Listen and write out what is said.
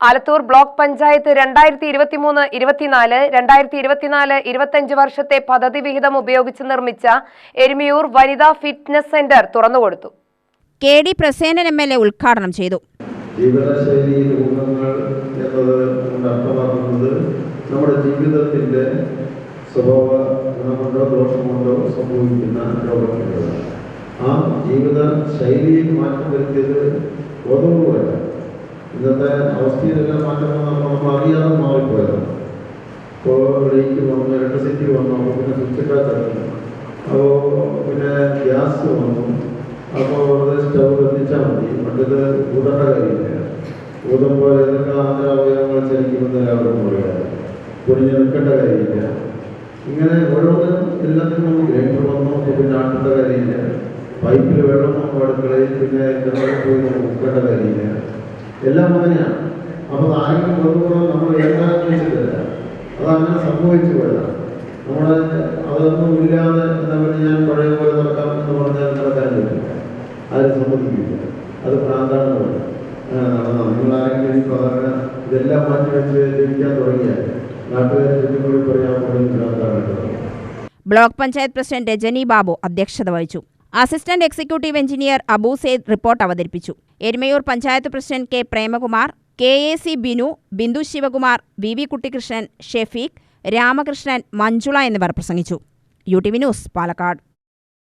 Alathur block panchayat രണ്ടായിരത്തി ഇരുപത്തിമൂന്ന് ഇരുപത്തിനാല് രണ്ടായിരത്തി ഇരുപത്തിനാല് ഇരുപത്തിയഞ്ച് വർഷത്തെ പദ്ധതി വിഹിതം ഉപയോഗിച്ച് നിർമ്മിച്ച എരുമിയൂർ വനിതാ fitness centre തുറന്നുകൊടുത്തു. K D Prasenan M L A ഉദ്ഘാടനം ചെയ്തു. ജീവിതശൈലി രോഗങ്ങൾ എന്നത് കൊണ്ട് അർത്ഥമാക്കുന്നത് നമ്മുടെ ജീവിതത്തിന്റെ സ്വഭാവ ഗുണമുണ്ടോ ദോഷമുണ്ടോ സംഭവിക്കുന്ന രോഗങ്ങളാണ്. ആ ജീവിത ശൈലിയിൽ മാറ്റം വരുത്തിയത് അവസ്ഥയിലെല്ലാം മാറ്റം വന്നപ്പോൾ നമ്മൾ അറിയാതെ മാറിപ്പോയതാണ്. ഇപ്പോൾ ലൈറ്റ് വന്നു ഇലക്ട്രിസിറ്റി വന്നു അപ്പോൾ പിന്നെ സ്വിച്ച് കാറ്റ് അപ്പോൾ പിന്നെ ഗ്യാസ് വന്നു. അപ്പോൾ വെറുതെ സ്റ്റവ് കത്തിച്ചാൽ മതി. പണ്ടത് ഊതേണ്ട കാര്യമില്ല. ഊതുമ്പോൾ ഏതൊക്കെ ആന്തരാവയവങ്ങൾ ചലിക്കുമെന്ന് എല്ലാവരും അറിയാം. പൊടിഞ്ഞ് നിൽക്കേണ്ട കാര്യമില്ല. ഇങ്ങനെ ഓരോന്നും എല്ലാത്തിനും ഗ്രൈൻഡർ വന്നു പിന്നെ ആട്ടേണ്ട കാര്യമില്ല. പൈപ്പിൽ വെള്ളം അടുക്കളയിൽ പിന്നെ പോയി നോക്കേണ്ട കാര്യമില്ല. എല്ലാം അങ്ങനെയാണ്. അപ്പോൾ ആരെങ്കിലും വെറുതെ നമ്മൾ ഏതാണെന്ന് വെച്ചിട്ടില്ല അതങ്ങനെ സംഭവിച്ചു പോയതാണ് നമ്മൾ അതൊന്നും ഇല്ലാതെ എന്താ പറയുക ഞാൻ പഴയ പോലെ നടക്കാം എന്ന് പറഞ്ഞാൽ നടക്കാൻ പറ്റില്ല ആരും സമ്മതിക്കില്ല. അത് പ്രാന്താണെന്ന് പറയാം. ഇപ്പോൾ അതങ്ങനെ ഇതെല്ലാം മാറ്റി വെച്ച് ജീവിക്കാൻ തുടങ്ങിയാൽ നാട്ടുകാരെ ചുറ്റുകൂടി പറയാൻ പോലും പ്രാന്താണ് ബ്ലോക്ക് പഞ്ചായത്ത് പ്രസിഡന്റ് രജനി ബാബു അധ്യക്ഷത വഹിച്ചു. Assistant executive engineer Abu Sayed report അവതരിപ്പിച്ചു. Erumayur panchayat president K Premakumar K A C Binu Bindu Sivakumar V V Kuttikrishnan Shafeeq Ramakrishnan Manjula എന്നിവർ പ്രസംഗിച്ചു. U T V news Palakkad.